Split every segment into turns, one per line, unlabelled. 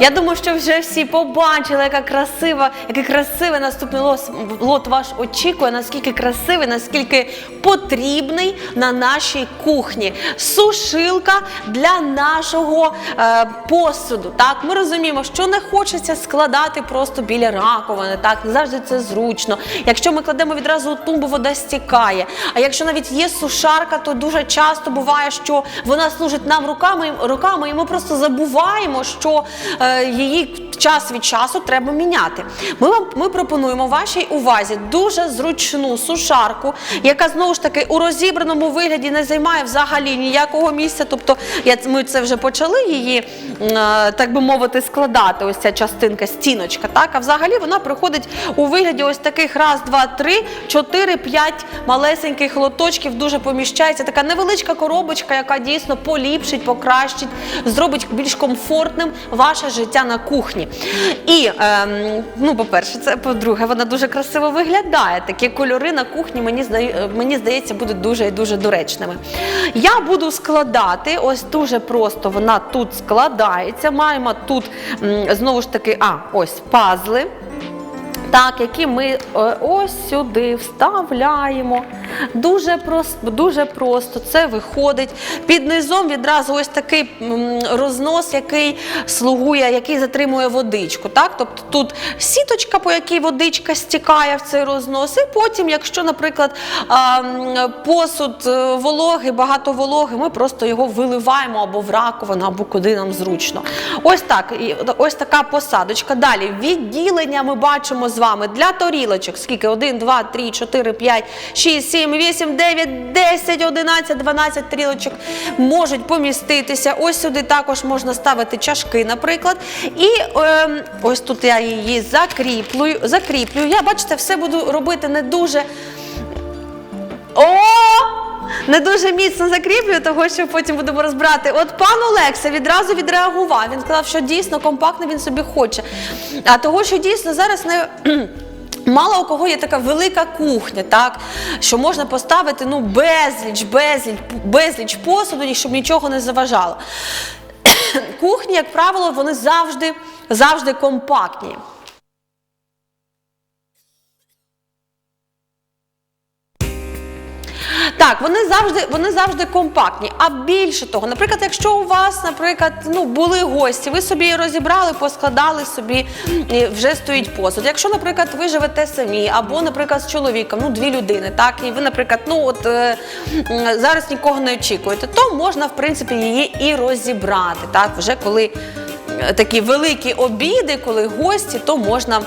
Я думаю, що вже всі побачили, яка красива, який красивий наступний лот, лот ваш очікує, наскільки красивий, наскільки потрібний на нашій кухні. Сушилка для нашого е, посуду. Так, ми розуміємо, що не хочеться складати просто біля раковини. Так, завжди це зручно. Якщо ми кладемо відразу у тумбу, вода стікає. А якщо навіть є сушарка, то дуже часто буває, що вона служить нам руками, руками і ми просто забуваємо, що е, її час від часу треба міняти. Ми вам ми пропонуємо вашій увазі дуже зручну сушарку, яка знову ж таки у розібраному вигляді не займає взагалі ніякого місця. Тобто, я ми це вже почали її, е, так би мовити, складати. Ось ця частинка, стіночка. Так, а взагалі вона приходить у вигляді ось таких раз, два, три, чотири, п'ять малесеньких лоточків. Дуже поміщається. Така невеличка коробочка, яка дійсно поліпшить, покращить, зробить більш комфортним ваше життя на кухні. І ем, ну, по-перше, це по-друге, вона дуже красиво виглядає. Такі кольори на кухні мені здає, мені здається будуть дуже і дуже доречними. Я буду складати, ось дуже просто вона тут складається. Маємо тут знову ж таки, а ось пазли. Так, які ми е, ось сюди вставляємо. Дуже просто, дуже просто це виходить. Під низом відразу ось такий рознос, який слугує, який затримує водичку. Так? Тобто тут сіточка, по якій водичка стікає в цей рознос. І потім, якщо, наприклад, посуд е, вологий, багато вологи, ми просто його виливаємо або в раковину, або куди нам зручно. Ось так, ось така посадочка. Далі відділення ми бачимо з вами для тарілочок. Скільки? 1, 2, 3, 4, 5, 6, 7, 8, 9, 10, 11, 12 тарілочок можуть поміститися. Ось сюди також можна ставити чашки, наприклад. І е, ось тут я її закріплюю. закріплюю. Я, бачите, все буду робити не дуже. О! Не дуже міцно закріплюю, того що потім будемо розбирати. От пан Олекса відразу відреагував. Він сказав, що дійсно компактно він собі хоче. А того, що дійсно зараз не. Мало у кого є така велика кухня, так що можна поставити ну безліч, безліч, безліч посуду, і щоб нічого не заважало. Кухні, як правило, вони завжди, завжди компактні. Так, вони завжди, вони завжди компактні. А більше того, наприклад, якщо у вас, наприклад, ну були гості, ви собі розібрали, поскладали собі, вже стоїть посуд. Якщо, наприклад, ви живете самі, або, наприклад, з чоловіком, ну дві людини, так, і ви, наприклад, ну от е, зараз нікого не очікуєте, то можна, в принципі, її і розібрати. Так, вже коли е, такі великі обіди, коли гості, то можна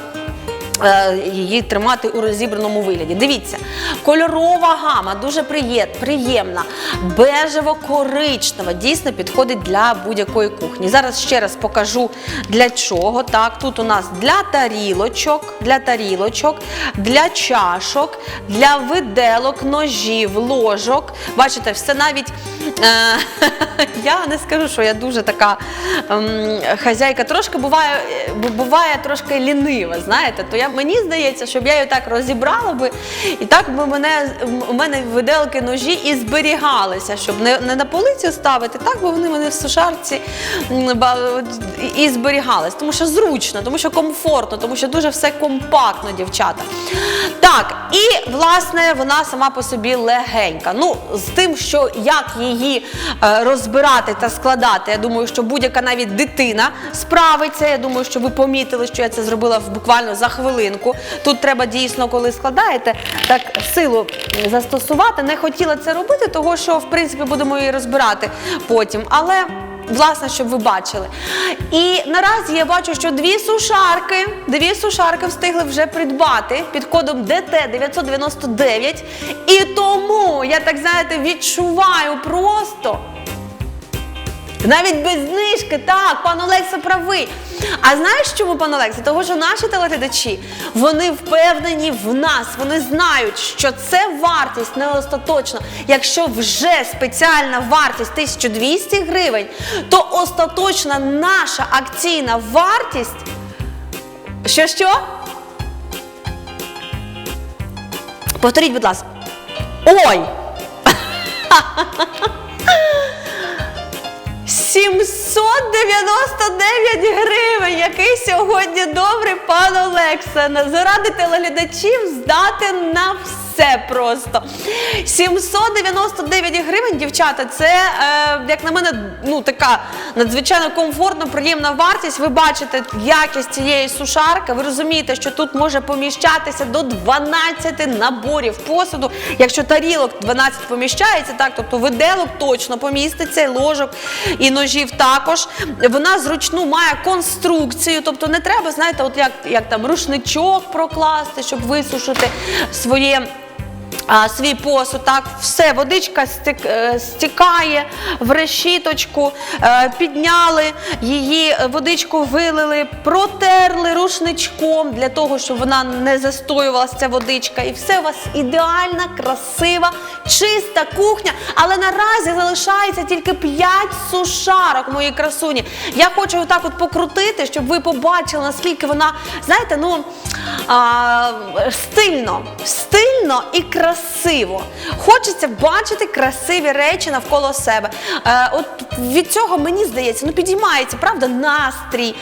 її тримати у розібраному вигляді. Дивіться, кольорова гама дуже приємна, бежево-коричнева, дійсно підходить для будь-якої кухні. Зараз ще раз покажу для чого. Так, тут у нас для тарілочок, для тарілочок, для чашок, для виделок, ножів, ложок. Бачите, все навіть е, я не скажу, що я дуже така ем, хазяйка. Трошки буває, е, буває трошки лінива, знаєте, то я, мені здається, щоб я її так розібрала би, і так би мене, у мене виделки ножі і зберігалися, щоб не, не на полицю ставити, так би вони мене в сушарці і, зберігались. Тому що зручно, тому що комфортно, тому що дуже все компактно, дівчата. Так, і власне вона сама по собі легенька. Ну, з тим, що як її е, розбирати та складати, я думаю, що будь-яка навіть дитина справиться. Я думаю, що ви помітили, що я це зробила буквально за хвилинку. Тут треба дійсно, коли складаєте, так силу застосувати. Не хотіла це робити, того що в принципі будемо її розбирати потім. Але Власне, щоб ви бачили. І наразі я бачу, що дві сушарки, дві сушарки встигли вже придбати під кодом ДТ 999. І тому я так знаєте відчуваю просто. Навіть без знижки, так, пан Олекса правий. А знаєш чому, пан Олекса? Того, що наші телеглядачі, вони впевнені в нас, вони знають, що це вартість не остаточна. Якщо вже спеціальна вартість 1200 гривень, то остаточна наша акційна вартість. Що що? Повторіть, будь ласка. Ой! 7 799 гривень. Який сьогодні добрий пан Олекса. Заради телеглядачів здати на все просто. 799 гривень, дівчата, це, е, як на мене, ну така надзвичайно комфортна, приємна вартість. Ви бачите якість цієї сушарки. Ви розумієте, що тут може поміщатися до 12 наборів посуду. Якщо тарілок 12 поміщається, так, тобто виделок точно поміститься, і ложок і ножів також. Вона зручну має конструкцію, тобто не треба, знаєте, от як, як там рушничок прокласти, щоб висушити своє. Свій посуд, так, все, водичка е, стікає в решіточку, е, підняли її, е, водичку вилили, протерли рушничком для того, щоб вона не застоювалася ця водичка. І все у вас ідеальна, красива, чиста кухня. Але наразі залишається тільки 5 сушарок, мої красуні. Я хочу отак от покрутити, щоб ви побачили, наскільки вона, знаєте, ну а, стильно, стильно і красиво. Хочеться бачити красиві речі навколо себе. Е, от від цього мені здається, ну підіймається, правда, настрій.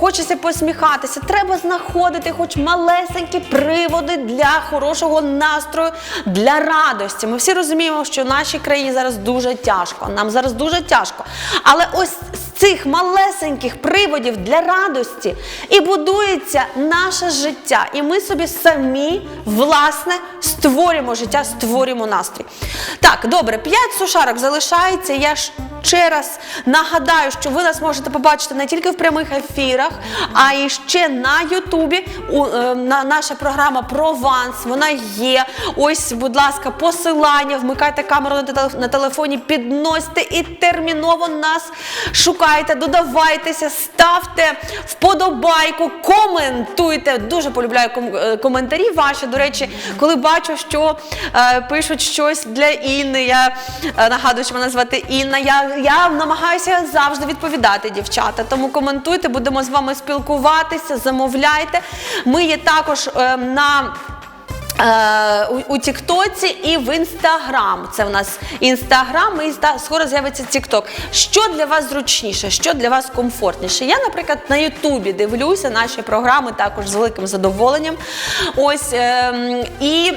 Хочеться посміхатися. Треба знаходити хоч малесенькі приводи для хорошого настрою, для радості. Ми всі розуміємо, що в нашій країні зараз дуже тяжко. Нам зараз дуже тяжко. Але ось цих малесеньких приводів для радості і будується наше життя. І ми собі самі, власне, створюємо життя, створюємо настрій. Так, добре, 5 сушарок залишається. Я ще раз нагадаю, що ви нас можете побачити не тільки в прямих ефірах, а і ще на Ютубі. Е, на, наша програма Прованс. Вона є. Ось, будь ласка, посилання, вмикайте камеру на, теле- на телефоні, підносьте і терміново нас шукайте, додавайтеся, ставте вподобайку, коментуйте. Дуже полюбляю е, коментарі ваші. До речі, коли бачу, що е, пишуть щось для Інни. Я е, нагадую, що мене звати Інна. Я, я намагаюся завжди відповідати, дівчата. Тому коментуйте, будемо з вами спілкуватися, замовляйте. Ми є також е, на. Е, у, Тіктоці і в Інстаграм. Це в нас Інстаграм і скоро з'явиться Тікток. Що для вас зручніше, що для вас комфортніше? Я, наприклад, на Ютубі дивлюся наші програми також з великим задоволенням. Ось ем, і.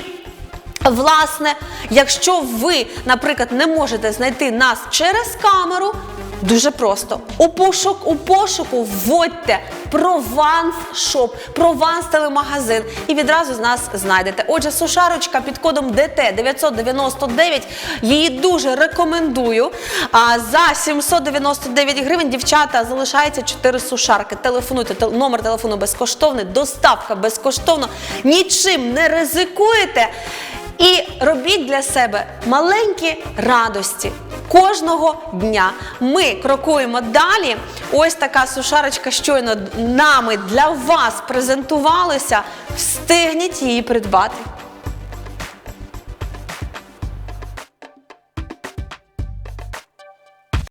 Власне, якщо ви, наприклад, не можете знайти нас через камеру, дуже просто. У пошук у пошуку вводьте Прованс Шоп, Прованс телемагазин і відразу з нас знайдете. Отже, сушарочка під кодом ДТ 999. Її дуже рекомендую. А за 799 гривень дівчата залишається 4 сушарки. Телефонуйте, тел- номер телефону безкоштовний, доставка безкоштовно. Нічим не ризикуєте. І робіть для себе маленькі радості кожного дня. Ми крокуємо далі. Ось така сушарочка щойно нами для вас презентувалася. Встигніть її придбати.